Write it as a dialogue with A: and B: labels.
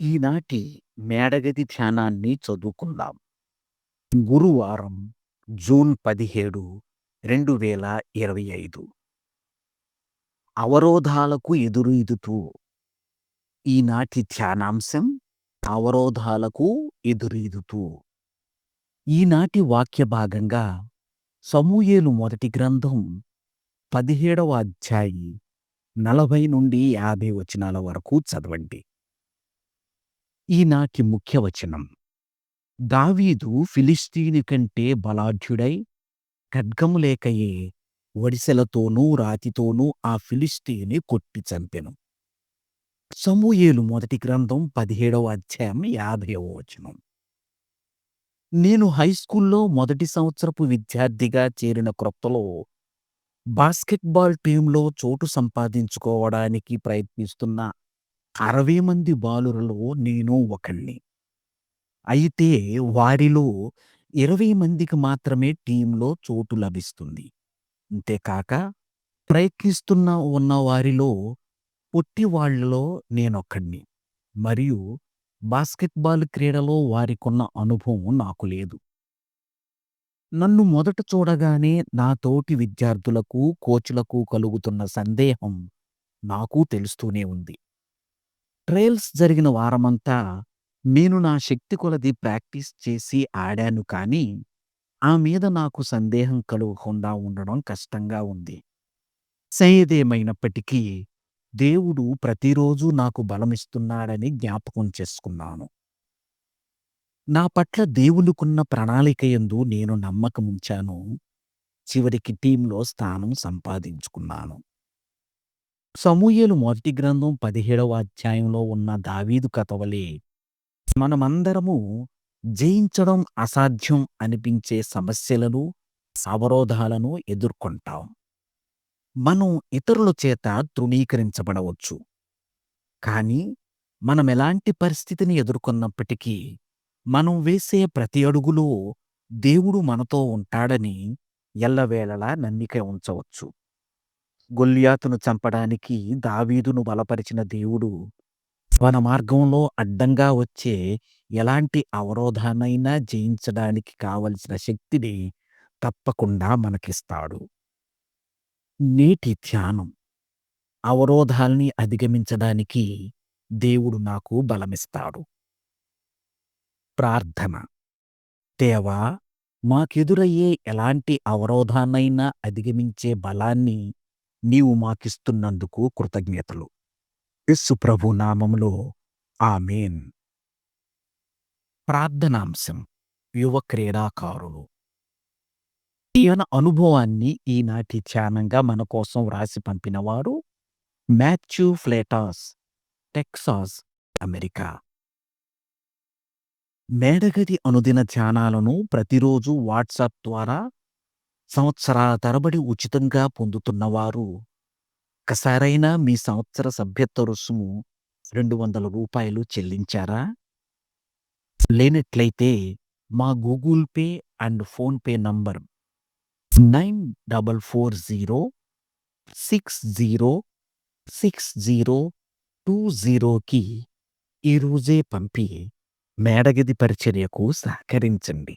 A: ఈనాటి మేడగది ధ్యానాన్ని చదువుకుందాం. గురువారం జూన్ పదిహేడు రెండు వేల ఇరవై ఐదు. అవరోధాలకు ఎదురీదుతూ ఈనాటి ధ్యానాంశం అవరోధాలకు ఎదురీదుతూ. ఈనాటి వాక్య భాగంగా సమూయేలు మొదటి గ్రంథం పదిహేడవ అధ్యాయి నలభై నుండి యాభై వచనాల వరకు చదవండి. ఈనాటి ముఖ్యవచనం దావీదు ఫిలిస్తీని కంటే బలాఢ్యుడై ఖడ్గము లేకయే వడిసెలతోనూ రాతితోనూ ఆ ఫిలిస్తీని కొట్టి చంపెను. సమూయేలు మొదటి గ్రంథం పదిహేడవ అధ్యాయం యాభైవ వచనం. నేను హైస్కూల్లో మొదటి సంవత్సరపు విద్యార్థిగా చేరిన క్రొత్తలో బాస్కెట్బాల్ టీంలో చోటు సంపాదించుకోవడానికి ప్రయత్నిస్తున్న అరవై మంది బాలురలో నేను ఒకణ్ణి. అయితే వారిలో ఇరవై మందికి మాత్రమే టీంలో చోటు లభిస్తుంది. అంతేకాక ప్రయత్నిస్తున్న ఉన్న వారిలో పొట్టి వాళ్ళలో నేనొక్కడిని మరియు బాస్కెట్బాల్ క్రీడలో వారికున్న అనుభవం నాకు లేదు. నన్ను మొదట చూడగానే నా తోటి విద్యార్థులకు కోచ్లకు కలుగుతున్న సందేహం నాకు తెలుస్తూనే ఉంది. ట్రయల్స్ జరిగిన వారమంతా నేను నా శక్తి కొలది ప్రాక్టీస్ చేసి ఆడాను కానీ ఆ మీద నాకు సందేహం కలగకుండా ఉండడం కష్టంగా ఉంది. సయేదేమైనప్పటికీ దేవుడు ప్రతిరోజు నాకు బలమిస్తున్నాడని జ్ఞాపకం చేసుకున్నాను. నా పట్ల దేవునికున్న ప్రణాళిక యందు నేను నమ్మకముంచాను. చివరికి టీంలో స్థానం సంపాదించుకున్నాను. సమూయేలు మొదటి గ్రంథం పదిహేడవ అధ్యాయంలో ఉన్న దావీదు కథవలే మనమందరము జయించడం అసాధ్యం అనిపించే సమస్యలను అవరోధాలను ఎదుర్కొంటాం. మనం ఇతరుల చేత తృణీకరించబడవచ్చు. కానీ మనం ఎలాంటి పరిస్థితిని ఎదుర్కొన్నప్పటికీ మనం వేసే ప్రతి అడుగులో దేవుడు మనతో ఉంటాడని ఎల్లవేళలా నమ్మిక ఉంచవచ్చు. గొల్యాతును చంపడానికి దావీదును బలపరిచిన దేవుడు మన మార్గంలో అడ్డంగా వచ్చే ఎలాంటి అవరోధాన్నైనా జయించడానికి కావలసిన శక్తిని తప్పకుండా మనకిస్తాడు. నేటి ధ్యానం అవరోధాల్ని అధిగమించడానికి దేవుడు నాకు బలమిస్తాడు. ప్రార్థన దేవా మాకెదురయ్యే ఎలాంటి అవరోధాన్నైనా అధిగమించే బలాన్ని నీవు మాకిస్తున్నందుకు కృతజ్ఞతలు. యస్సు ప్రభు నామములో. ఆమెన్. ప్రార్థనాంశం. యువ క్రీడాకారులు. ఈయన అనుభవాన్ని ఈనాటి ధ్యానంగా మన కోసం వ్రాసి పంపినవారు మ్యాథ్యూ ఫ్లేటాస్ టెక్సాస్ అమెరికా. మేడగది అనుదిన ధ్యానాలను ప్రతిరోజు వాట్సాప్ ద్వారా సంవత్సరాల తరబడి ఉచితంగా పొందుతున్నవారు ఒకసారైనా మీ సంవత్సర సభ్యత్వ రుసుము రెండు వందల రూపాయలు చెల్లించారా? లేనట్లయితే మా Google Pay and PhonePe number nine double four zero six zero six zero two జీరోకి ఈరోజే పంపి మేడగది పరిచర్యకు సహకరించండి.